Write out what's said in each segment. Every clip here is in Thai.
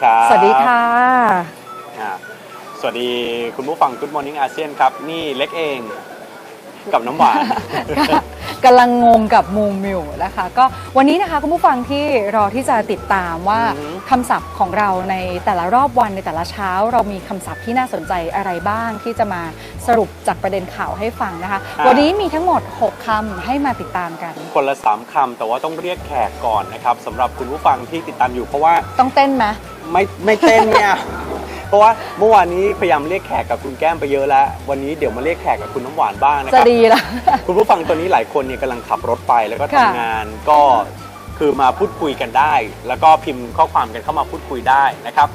สวัสดีครับสวัสดีค่ะอ่าสวัสดีคุณผู้ฟัง Good Morning อาเซียนครับ นี่เล็กเองกับน้ำหวานกำลังงงกับมูมิวนะคะ ก็วันนี้นะคะคุณผู้ฟังที่รอที่จะติดตามว่าอือฮึคำศัพท์ของเราในแต่ละรอบวันในแต่ละเช้า เรามีคำศัพท์ที่น่าสนใจอะไรบ้างที่จะมาสรุปจากประเด็นข่าวให้ฟังนะคะ วันนี้มีทั้งหมด 6คำให้มาติดตามกัน คนละสามคำแต่ว่าต้องเรียกแขกก่อนนะครับสำหรับคุณผู้ฟังที่ติดตามอยู่เพราะว่าต้องเต้นไหม ไม่ไม่เต้นเนี่ย เพราะว่าเมื่อวานนี้พยายามเรียกแขกกับคุณแก้มไปเยอะแล้ว วันนี้เดี๋ยวมาเรียกแขกกับคุณน้ำหวานบ้างนะคจะรับ ดีละ คุณผู้ฟังตัวนี้หลายคนเนี่ยกำลังขับรถไปแล้วก็ค่ะ ทำงานก็คือมาพูดคุยกันได้ แล้วก็พิมพ์ข้อความกันเข้ามาพูดคุยได้นะครับ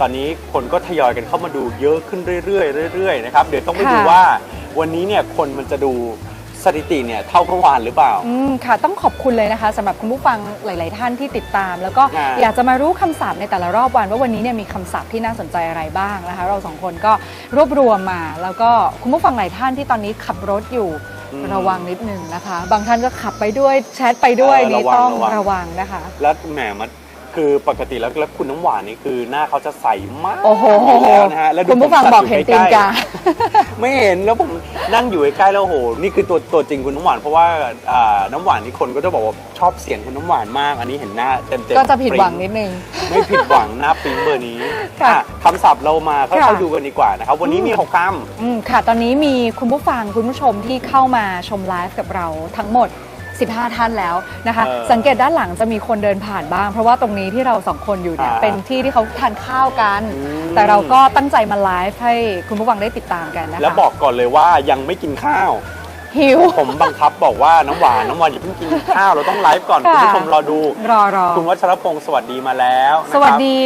ตอนนี้คนก็ทยอยกันเข้ามาดูเยอะขึ้นเรื่อยๆเรื่อยๆนะครับเดี๋ยวต้องไปดูว่าวันนี้เนี่ยคนมันจะดู สถิติเนี่ยเท่าเมื่อวานหรือเปล่า อืมค่ะต้องขอบคุณเลยนะคะสำหรับคุณผู้ฟังหลาย ๆ ท่านที่ติดตาม แล้วก็อ่าอยากจะมารู้คำศัพท์ในแต่ละรอบวัน ว่าวันนี้เนี่ยมีคำศัพท์ที่น่าสนใจอะไรบ้างนะคะ เราสองคนก็รวบรวมมา แล้วก็คุณผู้ฟังหลายท่านที่ตอนนี้ขับรถอยู่อืมระวังนิดนึงนะคะ บางท่านก็ขับไปด้วยแชทไปด้วยเออนี่ระวังต้องระวัง ระวังนะคะ แล้วแหมมัน คือปกติแล้วแล้วคุณน้ำหวานนี่คือหน้าเขาจะใสมากโอ้โหยู่แล้วนะฮะแล้วดูคุณผู้ฟังผมบอกเห็นอยู่ตีนใล้กาๆไม่เห็นแล้วผมนั่งอยู่ใกล้ๆแล้วโอ้โหนี่คือตัวตัวจริงคุณน้ำหวานเพราะว่าอ่าน้ำหวานที่คนก็จะบอกว่าชอบเสียงคุณน้ำหวานมาก อันนี้เห็นหน้าเต็มๆก็จะผิดหวังปริ้นิดนึงไม่ผิดหวังหน้าปิ๊งเบอร์นี้ค่ะอะคำศัพท์เรามาค่ค่ะอยๆดูกันดีกว่านะครับวันนี้มีหกคอืมค่ะ ตอนนี้มีคุณผู้ฟังคุณผู้ชมที่เข้ามาชมไลฟ์กับเราทั้งหมด 15 ท่านแล้วนะคะสังเกตด้านหลังจะมีคนเดินผ่านบ้าง เพราะว่าตรงนี้ที่เราสองคนอยู่เนี่ยเป็นที่ที่เขาทานข้าวกัน อืม แต่เราก็ตั้งใจมาไลฟ์ให้คุณผู้ฟังได้ติดตามกันนะำคะแล้วบอกก่อนเลยว่ายังไม่กินข้าว หิว ผมบังคับบอกว่าน้ำหวานน้ำหวานอย่าเพิ่งกินข้าวเราต้องไลฟ์ก่อนค่ะคุณผู้ชมรอดู รอรอ คุณวัชรพงศ์สวัสดีมาแล้วนะครับสวัสดี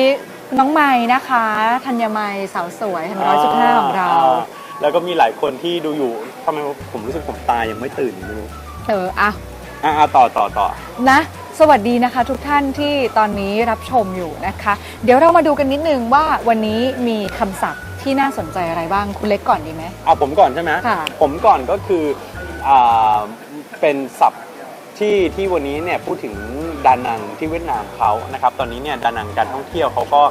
น้องไม้นะคะธัญไมยสาวสวยทันร้อยจุดห้าของเราอ่แล้วก็มีหลายคนที่ดูอยู่ทำไมผมรู้สึกผมตายังไม่ตื่นไม่รู้ เอออะ อ่าต่อต่อต่อนะ สวัสดีนะคะ ทุกท่านที่ตอนนี้รับชมอยู่นะคะ เดี๋ยวเรามาดูกันนิดนึงว่าวันนี้มีคำศัพท์ที่น่าสนใจอะไรบ้างคุณเล็กก่อนดีไหม เอาผมก่อนใช่ไหมค่ะ ผมก่อนก็คืออ่าเป็นศัพท์ที่ที่วันนี้เนี่ยพูดถึงดานังที่เวียดนามเขานะครับ ตอนนี้เนี่ยดานังการท่องเที่ยวเขาก็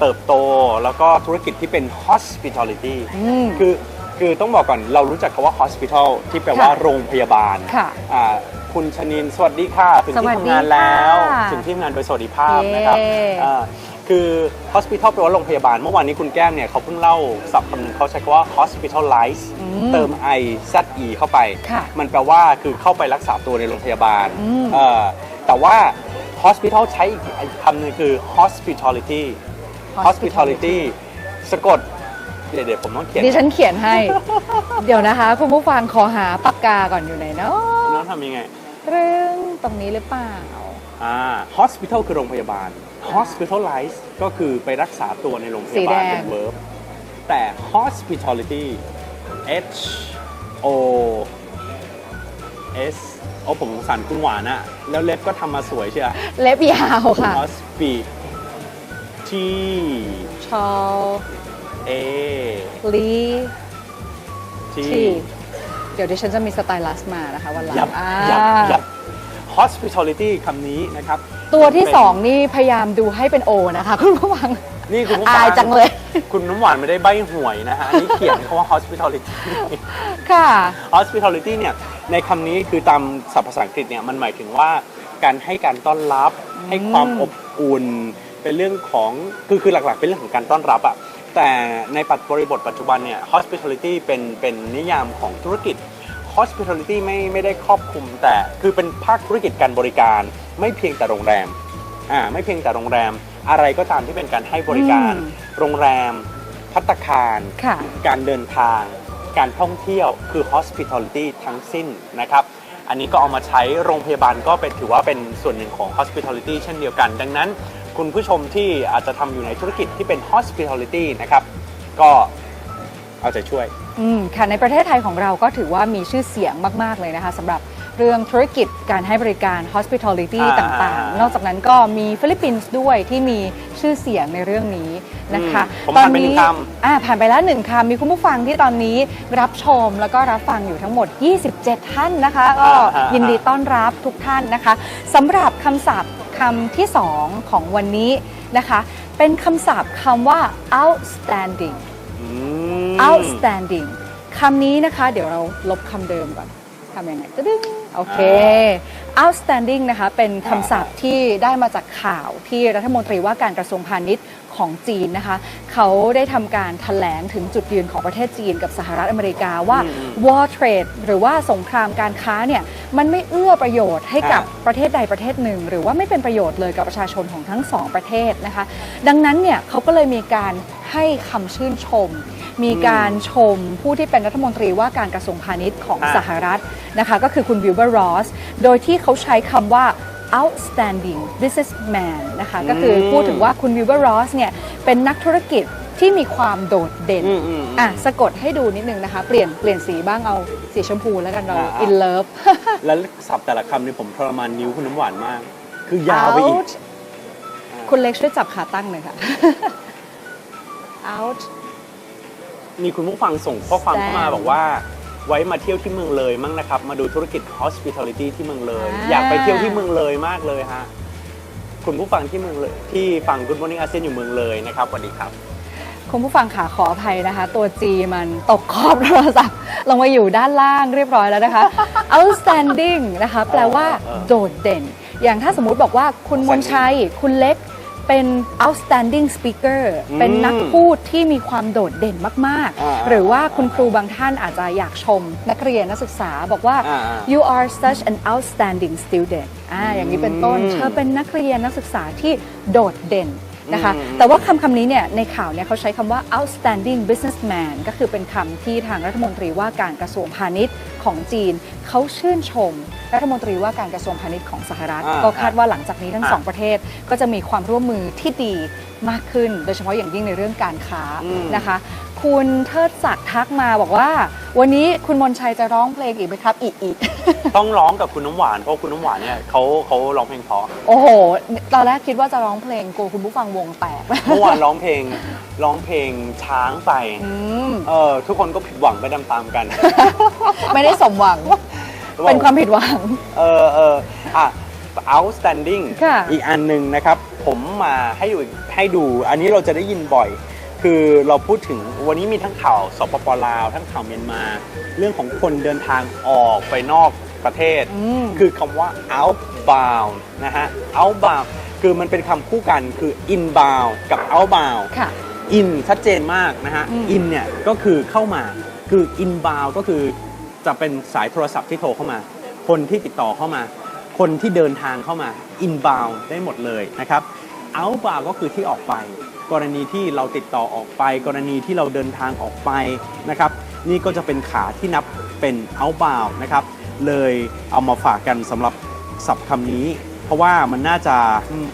เติบโตแล้วก็ธุรกิจที่เป็น hospitality อืม คือคือต้องบอกก่อนเรารู้จักคาว่า hospital ที่แปลว่าค่ะโรงพยาบาลค่ะ อ่า คุณชนิน สวัสดีค่ะ ถึงสวัที่สดีทำงานแล้วค่ะถึงที่ทำงานโดยสวัสดิภาพนะครับเย้อ่าคือ hospital แปลว่าโรงพยาบาล เมื่อวานนี้คุณแก้มเนี่ยเขาเพิ่งเล่าศัพท์คำหนึงเขาใช้คำว่า hospitalize อืเติม i z e เข้าไปค่ะมันแปลว่าคือเข้าไปรักษาตัวในโรงพยาบาลอืมเอ่อแต่ว่า hospital ใช้อีกคำหนึงคือ hospitality hospitality สะกดเดี๋ยวเดี๋ยวผมต้องเขียนดิฉันเขียนให้ เดี๋ยวนะคะ คุณผู้ฟังขอหาปากกาก่อนอยู่ไหนเนาะน้องทำยังไง เรื่องตรงนี้หรือเปล่าอ่า hospital คือโรงพยาบาล hospitalize ก็คือไปรักษาตัวในโรงพยาบาลสีแดงเป็น verb แต่ hospitality h o s โอ้ผมสงสารคุณหวานอะแล้วเล็บก็ทำมาสวยเชียว เล็บยาวค่ะ hospi t ชอ a ลี t ที่ เดี๋ยวดิฉันจะมีสไตลัสมานะคะวันหลังยับอ่ายับยับ hospitality คำนี้นะครับตัวที่เป็นสองนี่พยายามดูให้เป็นโอนะคะ คุณผู้ฟัง นี่คุณผู้ฟัอายจังเลย คุณน้ำหวานไม่ได้ใบหวยนะฮะอันนี้เขียนคำว่า hospitality ค่ะ hospitality เนี่ยในคำนี้คือตามศัพท์ภาษาอังกฤษเนี่ยมันหมายถึงว่าการให้การต้อนรับ ให้ความอบอุ่น เป็นเรื่องของคือคือหลักๆ เป็นเรื่องของการต้อนรับอะ แต่ในปัจบริบทปัจจุบันเนี่ย hospitality เป็นเป็นนิยามของธุรกิจ hospitality ไม่ไม่ได้ครอบคลุมแต่คือเป็นภาคธุรกิจการบริการ ไม่เพียงแต่โรงแรมอ่าไม่เพียงแต่โรงแรม อะไรก็ตามที่เป็นการให้บริการอืมโรงแรม พัตตาคารค่ะการเดินทาง การท่องเที่ยวคือ hospitality ทั้งสิ้นนะครับ อันนี้ก็เอามาใช้โรงพยาบาลก็เป็นถือว่าเป็นส่วนหนึ่งของ hospitality เช่นเดียวกัน ดังนั้น คุณผู้ชมที่อาจจะทำอยู่ในธุรกิจที่เป็น hospitality นะครับ ก็เอาใจช่วย อืมค่ะในประเทศไทยของเราก็ถือว่ามีชื่อเสียงมาก ๆ เลยนะคะสำหรับเรื่องธุรกิจการให้บริการ hospitality อ่าต่างๆ นอกจากนั้นก็มีฟิลิปปินส์ด้วยที่มีชื่อเสียงในเรื่องนี้นะคะอืมผมผ่านไปหนึ่งคำ อ่าผ่านไปแล้วหนึ่งคำมีคุณผู้ฟังที่ตอนนี้รับชมแล้วก็รับฟังอยู่ทั้งหมด 27 ท่านนะคะ ก็อ่าฮะยินดีต้อนรับทุกท่านนะคะสำหรับคำศัพท์คำที่สองของวันนี้นะคะ เป็นคำศัพท์คำว่า outstanding อืม outstanding คำนี้นะคะ เดี๋ยวเราลบคำเดิมก่อนทำยังไงตึ้งโอเค outstanding นะคะ เป็นคำศัพท์ที่ได้มาจากข่าวที่รัฐมนตรีว่าการกระทรวงพาณิชย์ ของจีนนะคะ เขาได้ทำการถแถลงถึงจุดยืนของประเทศจีนกับสหรัฐอเมริกาว่า war trade หรือว่าสงครามการค้าเนี่ยมันไม่เอื้อประโยชน์ให้กับอ่าประเทศใดประเทศหนึ่ง หรือว่าไม่เป็นประโยชน์เลยกับประชาชนของทั้งสองประเทศนะคะ ดังนั้นเนี่ยเขาก็เลยมีการให้คำชื่นชม มีการชมผู้ที่เป็นรัฐมนตรีว่าการกระทรวงพาณิชย์ของอ่าสหรัฐนะคะ ก็คือคุณวิลเบอร์รอส โดยที่เขาใช้คำว่า outstanding businessman นะคะ ก็คือพูดถึงว่าคุณวิลเบอร์รอสเนี่ย เป็นนักธุรกิจที่มีความโดดเด่นอืมอืมอะ สะกดให้ดูนิดนึงนะคะ เปลี่ยนเปลี่ยนสีบ้างเอาสีชมพูแล้วกันเราอ่า in love แล้วศัพท์แต่ละคำนี่ผมทรมานนิ้วคุณน้ำหวานมาก คือยาวไปอีก out คุณเล็กช่วยจับขาตั้งหน่อยค่ะ out มีคุณผู้ฟังส่งข้อความเข้ามา Stand บอกว่า ไว้มาเที่ยวที่เมืองเลยมั้งนะครับ มาดูธุรกิจ hospitality ที่เมืองเลย อ่า อยากไปเที่ยวที่เมืองเลยมากเลยฮะคุณผู้ฟังที่เมืองเลยที่ฟัง Good Morning ASEAN อยู่เมืองเลยนะครับสวัสดีครับ คุณผู้ฟังขาขออภัยนะคะ ตัว G มันตกขอบโทรศัพท์ลงมาอยู่ด้านล่างเรียบร้อยแล้วนะคะ outstanding นะคะ แปลว่าเออโดดเด่น อย่างถ้าสมมุติบอกว่าคุณมนชัย คุณเล็ก เป็น outstanding speaker อืมเป็นนักพูดที่มีความโดดเด่นมากอ่าๆหรือว่าคุณครูบางท่านอาจจะอยากชม นักเรียนนักศึกษาบอกว่าอ่า you are such an outstanding student อ่าอย่างนี้เป็นต้นอืมเธอเป็นนักเรียนนักศึกษาที่โดดเด่น นะคะอืมแต่ว่าคำคำนี้เนี่ยในข่าวเนี่ยเขาใช้คำว่า outstanding businessman ก็คือเป็นคำที่ทางรัฐมนตรีว่าการกระทรวงพาณิชย์ของจีน เขาชื่นชม รัฐมนตรีว่าการกระทรวงพาณิชย์ของสหรัฐอ่าก็คาดว่าหลังจากนี้ทั้งอ่าสองประเทศ ก็จะมีความร่วมมือที่ดีมากขึ้น โดยเฉพาะอย่างยิ่งในเรื่องการค้าอืมนะคะ คุณเทิดศักดิ์ทักมาบอกว่า วันนี้คุณมนชัยจะร้องเพลงอีกไหมครับ อีกอีก ต้องร้องกับคุณน้ำหวานเพราะคุณน้ำหวานเนี่ยเขาเขาร้องเพลงเพราะโอ้โห ตอนแรกคิดว่าจะร้องเพลงกลัวคุณผู้ฟังวงแตกเมื่อวานร้องเพลงร้องเพลงช้างไปอืมเออทุกคนก็ผิดหวังไปตามๆกัน ไม่ได้สมหวัง เป็นความผิดหวัง เออเอออะ outstanding ค่ะ อีกอันหนึ่งนะครับ ผมมาให้ดูให้ดู อันนี้เราจะได้ยินบ่อย คือเราพูดถึงวันนี้มีทั้งข่าวสปปลาว ทั้งข่าวเมียนมา เรื่องของคนเดินทางออกไปนอกประเทศอืมคือคำว่า outbound นะฮะ outbound คือมันเป็นคำคู่กันคือ inbound กับ outbound ค่ะ in ชัดเจนมากนะฮะอืม in เนี่ยก็คือเข้ามาคือ inbound ก็คือจะเป็นสายโทรศัพท์ที่โทรเข้ามา คนที่ติดต่อเข้ามา คนที่เดินทางเข้ามา inbound ได้หมดเลยนะครับ outbound ก็คือที่ออกไป กรณีที่เราติดต่อออกไป กรณีที่เราเดินทางออกไปนะครับ นี่ก็จะเป็นขาที่นับเป็น outbound นะครับ เลยเอามาฝากกันสำหรับศัพท์คำนี้ เพราะว่ามันน่าจะ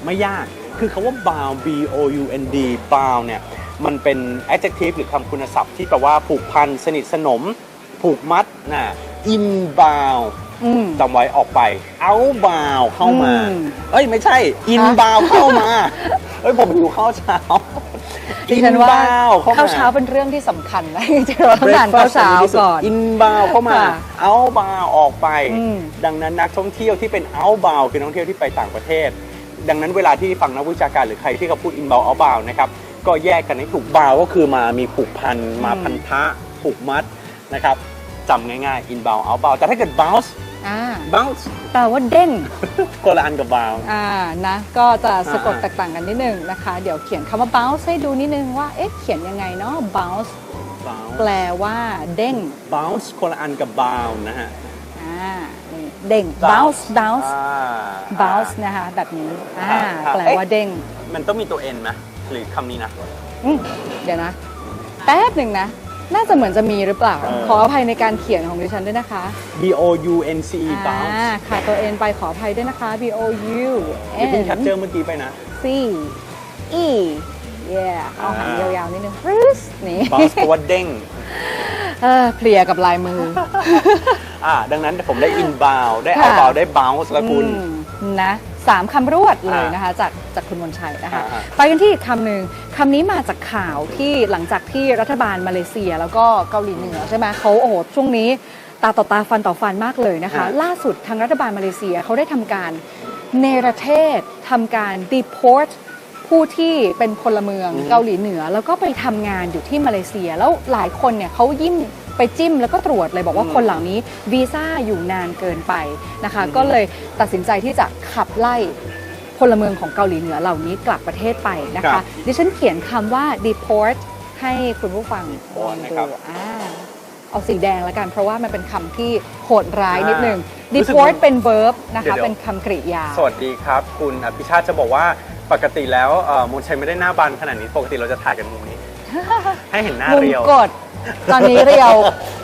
ไม่ยาก คือคำว่า bound b o u n d bound เนี่ย มันเป็น adjective หรือคำคุณศัพท์ที่แปลว่าผูกพัน สนิทสนม ผูกมัดนะ inbound จำไว้ออกไป outbound เข้ามาอืมเอ้ยไม่ใช่ inbound เข้ามา เอ้ยผมอยู่ข้าวเช้าดิฉันว่า inbound เข้ามาข้าวเช้าเป็นเรื่องที่สำคัญนะจริงๆเราต้องทานข้าวเช้าก่อนอินบาวเข้ามาค่ะเอาบาวออกไปอืมดังนั้นนักท่องเที่ยวที่เป็นเอาบาวคือนักท่องเที่ยวที่ไปต่างประเทศ ดังนั้นเวลาที่ฟังนักวิชาการหรือใครที่เขาพูดอินบาวเอาบาวนะครับก็แยกกันให้ถูกบาวก็คือมามีผูกพันมาพันธะผูกมัดนะครับจำง่ายๆ inbound outbound แต่ถ้าเกิด bounce อ่า bounce แปลว่าเด้ง คนละอันกับ bounce อ่านะ ก็จะสะกดอ่าแตกต่างกันนิดนึงนะคะ เดี๋ยวเขียนคำว่า bounce ให้ดูนิดนึงว่า เอ๊ะ เขียนยังไงเนาะ bounce bounce แปลว่าเด้ง bounce คนละอันกับ bound นะฮะ อ่านี่เด้ง bounce bounce อ่า bounce นะคะ แบบนี้ อ่า ครับ แปลว่าเด้งมันต้องมีตัว n ไหมหรือคำนี้นะ อืมเดี๋ยวนะ แป๊บหนึ่งนะ น่าจะเหมือนจะมีหรือเปล่าเออขออภัยในการเขียนของดิฉันด้วยนะคะ B O U N C E อ่า bounce ค่ะตัวเอ็นไปขออภัยด้วยนะคะ B O U อย่าเพิ่ง N แคปเจอร์เมื่อกี้ไปนะ C E yeah เอาหางอ่ายยาวๆนิดนึงฟรึสนี่ bounce เพราะว่าเด้งเออเพลียกับลายมือ อ่าดังนั้นผมได้ inbound ได้ ค่ะ outbound ได้ bounce แล้วคุณ อืมนะ สามคำรวดเลยนะคะจากจากคุณมนชัยนะคะ อ่าไปกันที่อีกคำหนึ่งคำนี้มาจากข่าวที่หลังจากที่รัฐบาลมาเลเซียแล้วก็เกาหลีเหนือใช่ไหมเขาโอ้โหช่วงนี้ตาต่อตาฟันต่อฟันมากเลยนะคะล่าสุดทางรัฐบาลมาเลเซียเขาได้ทำการเนรเทศทำการ deport ผู้ที่เป็นพลเมืองอืมเกาหลีเหนือ แล้วก็ไปทำงานอยู่ที่มาเลเซีย แล้วหลายคนเนี่ยเขายิ้ม ไปจิ้มแล้วก็ตรวจเลยบอกว่าคนเหล่านี้วีซ่าอยู่นานเกินไปนะคะ ก็เลยตัดสินใจที่จะขับไล่พลเมืองของเกาหลีเหนือเหล่านี้กลับประเทศไปนะครัคะ บ ดิฉันเขียนคำว่า deport ให้คุณผู้ฟัง deport นะครับดูอ่าเอาสีแดงแล้วกัน เพราะว่ามันเป็นคำที่โหดร้ายนิดนึงอ่ารู้สึก deport ว่าเป็น verb นะเดี๋คะ ยวๆ เป็นคำกริยา สวัสดีครับ คุณอภิชาติจะบอกว่าปกติแล้วเอ่อมูลชัยไม่ได้หน้าบานขนาดนี้ ปกติเราจะถ่ายกันมุมนี้ ให้เห็นหน้ามุมเรียว กด ตอนนี้เรียว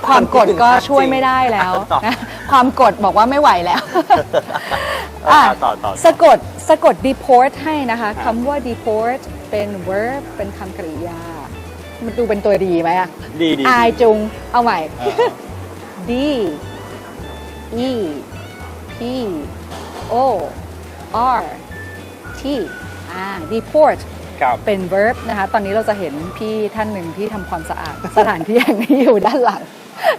ความกดก็ช่วยไม่ได้แล้วต่อนะความกดบอกว่าไม่ไหวแล้วอะอะต่อต่อ สะกดสะกด deport ให้นะคะครับคำว่า deport เป็น verb เป็นคำกริยา มันดูเป็นตัวดีไหมอะดีดี อายจุงเอาใหม่เออ D E P O R T อ่า deport ครับ เป็น verb นะคะ ตอนนี้เราจะเห็นพี่ท่านหนึ่งที่ทำความสะอาด สถานที่แห่งนี้อยู่ด้านหลัง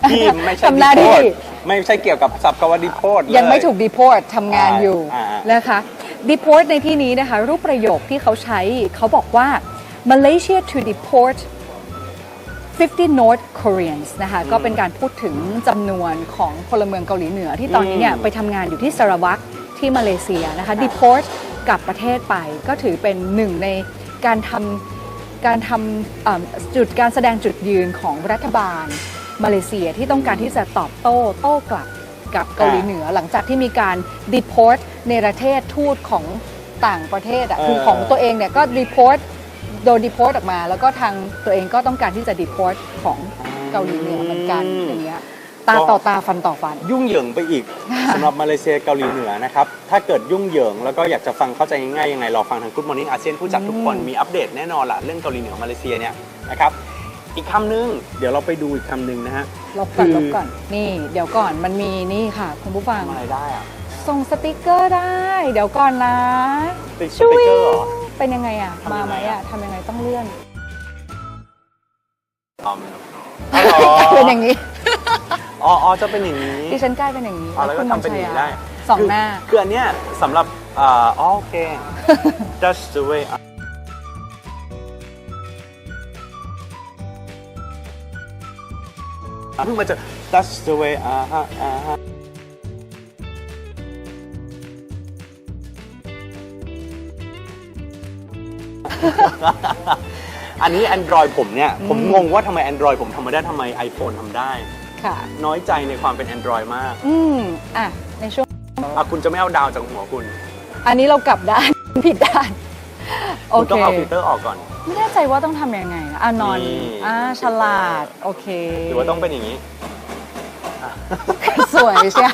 ที่ไม่ใช่ทำหน้าดีโพที่ ดไม่ใช่เกี่ยวกับศัพท์คำว่าดีโพดเลย ยังไม่ถูก deport ทำงานอยู่อ่าอ่านะคะ deport ในที่นี้นะคะ รูปประโยคที่เขาใช้เขาบอกว่า Malaysia to deport 50 North Koreans นะคะก็เป็นการพูดถึงจำนวนของพลเมืองเกาหลีเหนือที่ตอนนี้เนี่ยอืมไปทำงานอยู่ที่สารวัตรที่มาเลเซียนะคะ deport กลับประเทศไปก็ถือเป็นหนึ่งใน การทำการทำเอ่อจุดการแสดงจุดยืนของรัฐบาลมาเลเซียที่ต้องการที่จะตอบโต้โต้กลับกับเกาหลีเหนือหลังจากที่มีการ deport ในประเทศทูตของต่างประเทศอะเออคือของตัวเองเนี่ยก็ deport โดน deport ออกมา แล้วก็ทางตัวเองก็ต้องการที่จะ deport ของเกาหลีเหนือเหมือนกันอย่างเงี้ย ตาต่อตาฟันต่อฟัน ยุ่งเหยิงไปอีกสำหรับมาเลเซียเกาหลีเหนือนะครับ ถ้าเกิดยุ่งเหยิงแล้วก็อยากจะฟังเข้าใจง่ายๆยังไงรอฟังทาง Good Morning อาเซียนผู้จัดทุกคนอืมมีอัปเดตแน่นอนละเรื่องเกาหลีเหนือมาเลเซียเนี่ยนะครับอีกคำนึง เดี๋ยวเราไปดูอีกคำนึงนะฮะลบก่อนคือลบก่อนนี่เดี๋ยวก่อนมันมีนี่ค่ะ คุณผู้ฟังทำอะไรได้อะส่งสติกเกอร์ได้ เดี๋ยวก่อนนะติดสติกเกอร์เหรอเป็นยังไงอะทำยังไงมาไหมอะทำยังไงต้องเลื่อนอ๋ออ๋อเป็นอย่างนี้ อ๋ออ๋อจะเป็นอย่างนี้ที่ฉันใกล้เป็นอย่างนี้อ๋อแล้วก็คุณทำเป็นอย่างนี้ได้สองหน้าคือคืออันเนี้ยสำหรับอ่าอ๋อโอเค just the way อะเพิ่งมาเจอ that's the way อ่าฮะอ่าฮะอันนี้ Android ผมเนี่ย ผมงงว่าทำไม Android ผมทำไม่ได้ทำไม iPhone ทำได้ ค่ะ น้อยใจในความเป็น Android มาก อืมอะ ในช่วง อะคุณจะไม่เอาดาวจากหัวคุณ อันนี้เรากลับด้าน ผิดด้าน โอคุณเค ต้องเอาฟิลเตอร์ออกก่อน ไม่แน่ใจว่าต้องทำยังไงนะอะนอนนี่ อ่าฉลาด โอเคหรือว่าต้องเป็นอย่างนี้ สวยใช่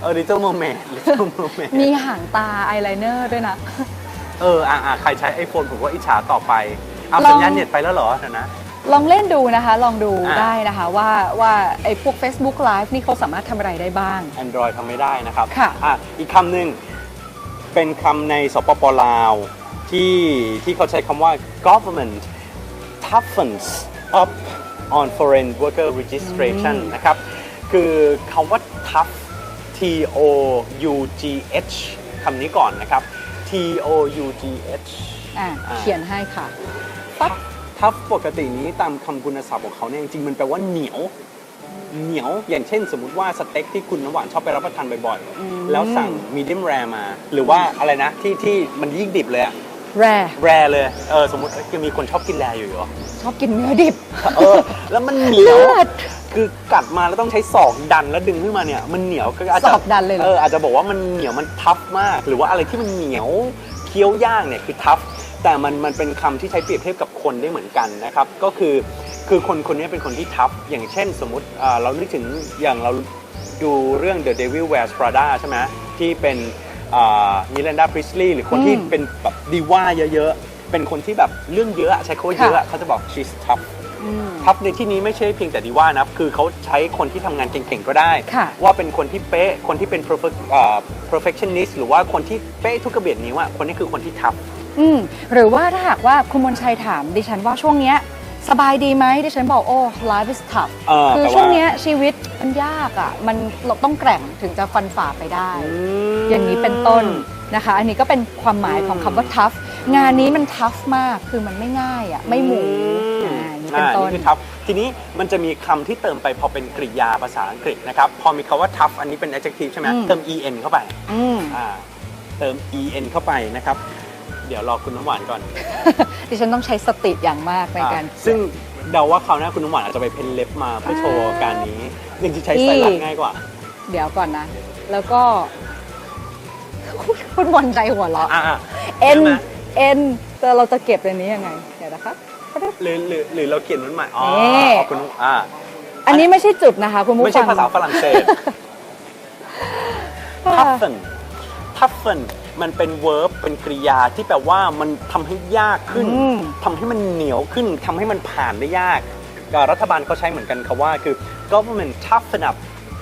เออ Little Mermaid Little Mermaid มีหางตาอายไลเนอร์ด้วยนะ เออ อะอะใครใช้ iPhone ผมว่าอิจฉาต่อไป เอาลอง สัญญาณเน็ตไปแล้วเหรอเดี๋ยวนะ ลองเล่นดูนะคะ ลองดูอะได้นะคะว่าว่าไอ้พวก Facebook Live นี่เขาสามารถทำอะไรได้บ้าง Android ทำไม่ได้นะครับค่ะ อะอีกคำหนึ่งเป็นคำในสปปลาว ที่ที่เขาใช้คำว่า government toughens up on foreign worker registration นะครับ คือคำว่า tough T O U G H คำนี้ก่อนนะครับ T O U G H อะอ่า เขียนให้ค่ะปั๊บ ทัฟปกตินี้ตามคำคุณศัพท์ของเขาเนี่ยจริงๆมันแปลว่าเหนียว เหนียวอย่างเช่น สมมุติว่าสเต็กที่คุณน้ำหวานชอบไปรับประทานบ่อยอืมๆแล้วสั่งมีเดียมแรมา หรือว่าอะไรนะที่ที่มันยิ่งดิบเลยอะแรแรเลยเออสมมติเอ้ยยังมีคนชอบกินแรอยู่เหรอ ชอบกินเนื้อดิบ เออแล้วมันเหนียว เลือดคือกัดมาแล้วต้องใช้ศอกดันแล้วดึงขึ้นมาเนี่ย มันเหนียวก็อาจจะศอกดันเลยเหรอ เอออาจจะบอกว่ามันเหนียวมันทัฟมาก หรือว่าอะไรที่มันเหนียวเคี้ยวย่างเนี่ยคือทัฟแต่มันมันเป็นคำที่ใช้เปรียบเทียบกับ คนได้เหมือนกันนะครับ ก็คือคือคนคนนี้เป็นคนที่ทัฟอย่างเช่นสมมติอ่าเรานึกถึงอย่างเราดูเรื่อง The Devil Wears Prada ใช่ไหมที่เป็นมิเลนดาพริสลีย์หรือคนที่อืมเป็นแบบดีว่าเยอะๆ เป็นคนที่แบบเรื่องเยอะอะใช้คำว่าเยอะอะเขาจะบอก she's tough อืมทัฟในที่นี้ไม่ใช่เพียงแต่ดีว่านะคือเขาใช้คนที่ทำงานเก่งๆก็ได้ค่ะว่าเป็นคนที่เป๊ะ คนที่เป็น perfect เอ่อ perfectionist หรือว่าคนที่เป๊ะทุกกระเบียดนิ้วอะคนนี้คือคนที่ทัฟ อืมหรือว่าถ้าหากว่าคุณมนชัยถามดิฉันว่าช่วงเนี้ยสบายดีไหมที่ฉันบอกโอ้ life is tough เออคือแต่ว่า ช่วงเนี้ยชีวิตมันยากอะ มันเราต้องแกร่งถึงจะฟันฝ่าไปได้มอย่างนี้เป็นต้นนะคะ อันนี้ก็เป็นความหมายของคำว่า tough งานนี้มัน tough มากคือมันไม่ง่ายอะ ไม่หมูอือ่าอย่างนี้เป็นต้นคือ tough ทีนี้มันจะมีคำที่เติมไปพอเป็นกริยาภาษาอังกฤษนะครับ พอมีคาว่า tough อันนี้เป็น adjective ใช่ไหมอืม เติม en เข้าไปอืม อ่าเติม en เข้าไปนะครับ เดี๋ยวรอคุณน้ำหวานก่อน ดิฉันต้องใช้สติอย่างมากในการ อ่าซึ่งเดาว่าคราวหน้าคุณน้ำหวานอาจจะไปเพ้นเล็บมาเพื่อโชว์การนี้ยังจะใช้สายลัดง่ายกว่า เดี๋ยวก่อนนะ แล้วก็ คุณวันใจหัวเราะอ่าเอ็นใช่ไหมเอ็นแต่เราจะเก็บในนี้ยังไง เดี๋ยวนะคะ หรือหรือหรือเราเขียนมันใหม่อ๋อนี่ขอบคุณน้ำอ่าอันนี้ไม่ใช่จุดนะคะ คุณผู้ฟังไม่ใช่ภาษาฝรั่งเศส toughen toughen มันเป็น verb เป็นกริยาที่แปลว่ามันทำให้ยากขึ้นอืมทำให้มันเหนียวขึ้นทำให้มันผ่านได้ยากเอ่อรัฐบาลเขาใช้เหมือนกันคาว่าคือ government toughen up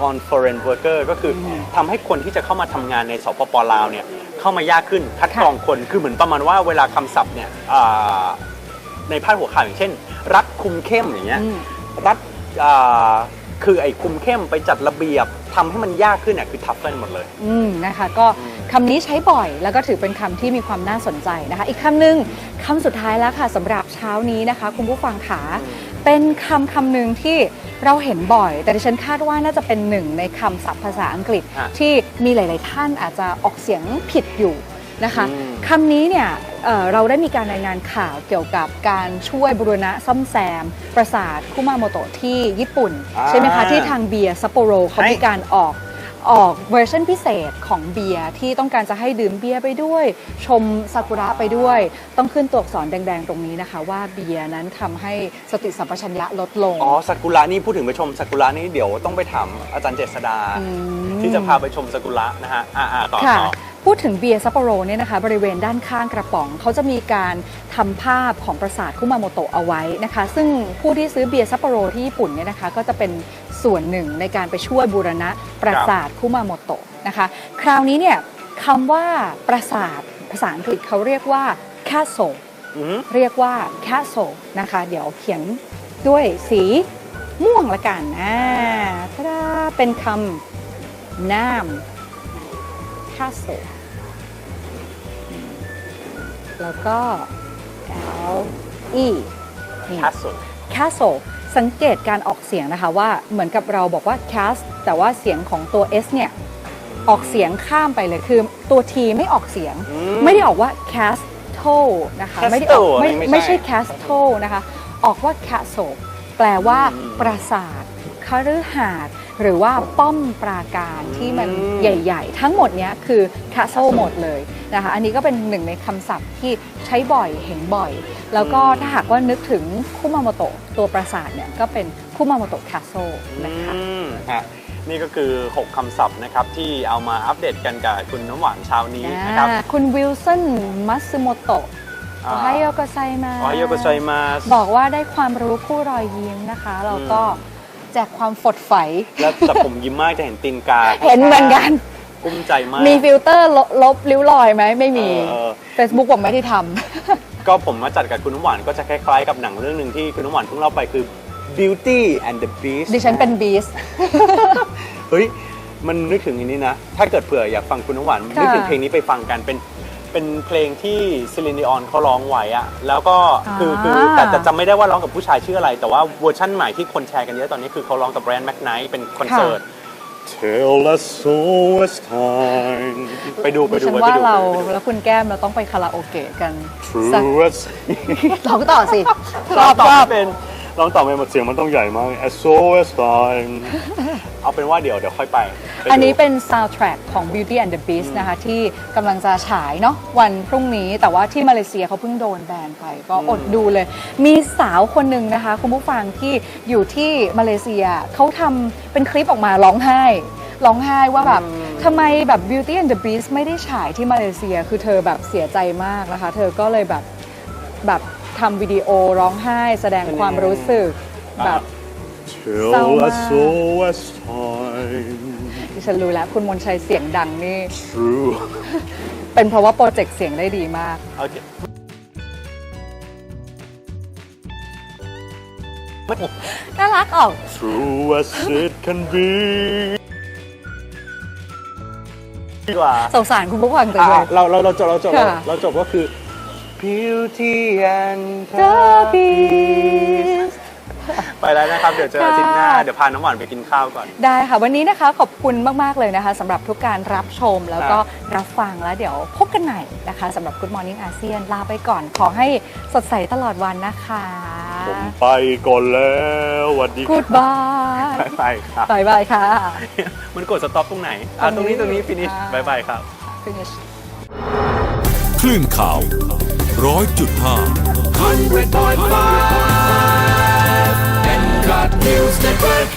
on foreign worker ก็คืออทำให้คนที่จะเข้ามาทำงานในสปปลาวเนี่ยเข้ามายากขึ้นคัดกรองคนคือเหมือนประมาณว่าเวลาคำศัพท์เนี่ยอ่าในพาดหัวข่าวอย่างเช่น รัฐคุมเข้มอย่างเงี้ยอืมรัฐอ่า คือไอ้คุมเข้มไปจัดระเบียบทำให้มันยากขึ้นเนี่ยคือทัฟเฟิลหมดเลย อืมนะคะก็คำนี้ใช้บ่อย แล้วก็ถือเป็นคำที่มีความน่าสนใจนะคะ อีกคำหนึ่งคำสุดท้ายแล้วค่ะสำหรับเช้านี้นะคะ คุณผู้ฟังขาเป็นคำคำหนึ่งที่เราเห็นบ่อย แต่ดิฉันคาดว่าน่าจะเป็นหนึ่งในคำศัพท์ภาษาอังกฤษฮะที่มีหลาย ๆ ท่านอาจจะออกเสียงผิดอยู่ นะคะอืมคำนี้เนี่ยเอ่อเราได้มีการรายงานข่าวเกี่ยวกับการช่วยบูรณะซ่อมแซม ปราสาทคุมาโมโตะที่ญี่ปุ่นอ่าใช่ไหมคะ ที่ทางเบียร์ซัปโปโรเขาใช่มีการออกออกเวอร์ชันพิเศษของเบียร์ที่ต้องการจะให้ดื่มเบียร์ไปด้วย ชมซากุระไปด้วย ต้องขึ้นตัวอักษรแดงๆ ตรงนี้นะคะ ว่าเบียร์นั้นทำให้สติสัมปชัญญะลดลง อ๋อซากุระนี่พูดถึงไปชมซากุระนี่เดี๋ยวต้องไปถามอาจารย์เจษดามที่จะพาไปชมซากุระนะฮะอ่าอ่าต่อค่ะต่อ พูดถึงเบียร์ซัปโปโรเนี่ยนะคะบริเวณด้านข้างกระป๋อง เขาจะมีการทำภาพของปราสาทคุมาโมโตะเอาไว้นะคะ ซึ่งผู้ที่ซื้อเบียร์ซัปโปโรที่ญี่ปุ่นเนี่ยนะคะก็จะเป็นส่วนหนึ่งในการไปช่วยบูรณะปราสาทคุมาโมโตะนะคะ คราวนี้เนี่ยคำว่าปราสาทภาษาอังกฤษเขาเรียกว่า castle อืมเรียกว่า castle นะคะ เดี๋ยวเขียนด้วยสีม่วงละกันอ่าตาดาเป็นคำนาม castle แล้วก็ L E นี่ทัสสุด castle สังเกตการออกเสียงนะคะว่าเหมือนกับเราบอกว่า cast แต่ว่าเสียงของตัว S เนี่ย ออกเสียงข้ามไปเลยคือตัว T ไม่ออกเสียงอืมไม่ได้ออกว่า castle นะคะไม่ได้ออก Castle ไม่ไม่ไม่ใช่ใช่ castle นะคะ ออกว่า castle แปลว่าอืมปราสาทค ฤหาสน์หรือว่าป้อมปราการที่มันอืมใหญ่ ๆ ทั้งหมดเนี้ยคือ castle หมดเลยนะคะอันนี้ก็เป็นหนึ่งในคำศัพท์ที่ใช้บ่อยเห็นบ่อย แล้วก็ถ้าหากว่านึกถึงคุมาโมโตะตัวปราสาทเนี่ยก็เป็นคุมาโมโตะ castle นะคะอืมฮะนี่ก็คือ 6 คำศัพท์นะครับที่เอามาอัปเดตกันกับคุณน้ำหวานเช้านี้นะครับอ่าคุณวิลสันมัตสึโมโตะอ่าโอไฮโอโกไซมาโอไฮโอโกไซมาสบอกว่าได้ความรู้คู่รอยยิ้มนะคะแล้วก็ แจกความฝดใสแล้วแต่ผมยิ้มมากจะเห็นตีนกาเห็นเหมือนกันกุ้มใจมากมีฟิลเตอร์ลบลบริ้วรอยไหมไม่มีเออ Facebook ผมไม่ได้ทก็ผมมาจัดกับคุณน้ำหวานก็จะคล้ายๆกับหนังเรื่องหนึ่งที่คุณน้ำหวานเพิ่งเล่าไปคือ Beauty and the Beast ำดิฉันเป็นบีสเฮ้ยมันนึกถึงอันนี้นะ ถ้าเกิดเผื่ออยากฟังคุณน้ำหวานค่ะนึกถึงเพลงนี้ไปฟังกันเป็น เป็นเพลงที่ซิลินดิออนเขาร้องไว้อะแล้วก็คือคือแต่แต่จำไม่ได้ว่าร้องกับผู้ชายชื่ออะไร แต่ว่าเวอร์ชั่นใหม่ที่คนแชร์กันเยอะตอนนี้คือเขาร้องกับแบรนด์แม็กไนท์เป็นคอนเสิร์ต Tell us so as time ไปดูไปดิดูฉันไปว่าดูเราไปดูแล้วคุณแก้มเราต้องไปคาราโอเกะกันสัก True as ร้องต่อสิชร้อองบต่อชอไม่บเป็น ร้องต่อไม่หมดเสียงมันต้องใหญ่มาก as so as time เอาเป็นว่าเดี๋ยวเดี๋ยวค่อยไปไปดูอันนี้เป็น soundtrack ของ Beauty and the Beast นะคะ ที่กำลังจะฉายเนาะวันพรุ่งนี้แต่ว่าที่มาเลเซียเขาเพิ่งโดนแบนไป ก็อดดูเลย มีสาวคนหนึ่งนะคะ คุณผู้ฟังที่อยู่ที่มาเลเซียเขาทำเป็นคลิปออกมาร้องไห้ร้องไห้ว่าแบบทำไมแบบ Beauty and the Beast ไม่ได้ฉายที่มาเลเซีย คือเธอแบบเสียใจมากนะคะ เธอก็เลยแบบแบบ ทำวิดีโอร้องไห้แสดงความรู้สึกแบบ Tell us so as time ดิฉันรู้แล้วคุณมนชัยเสียงดังนี่ true เป็นเพราะว่าโปรเจกต์เสียงได้ดีมากโอเคน่ารักออก True as it can be ดีกว่าสงสารคุณผู้ฟังจังอะเลย เราเราเราจบเราจบค่ะ เราจบก็คือ Beauty and The the Beast ไปแล้วนะครับ เดี๋ยวเจออาทิตย์หน้าค่ะเดี๋ยวพาน้ำหวานไปกินข้าวก่อน ได้ค่ะ วันนี้นะคะขอบคุณมาก ๆ เลยนะคะสำหรับทุกการรับชมแล้วก็รับฟังแล้วเดี๋ยวพบกันใหม่นะคะสำหรับ Good Morning อาเซียนลาไปก่อน ขอให้สดใสตลอดวันนะคะ ผมไปก่อนแล้วสวัสดี Goodbye บายบายครับบายบายค่ะ มันกดสต็อปตรงไหนอะตรงนี้ตรงนี้ฟินิชอ่าบายบายครับ Finish คลื่นข่าว ร้อยจุดห้า 100.5 and God News Network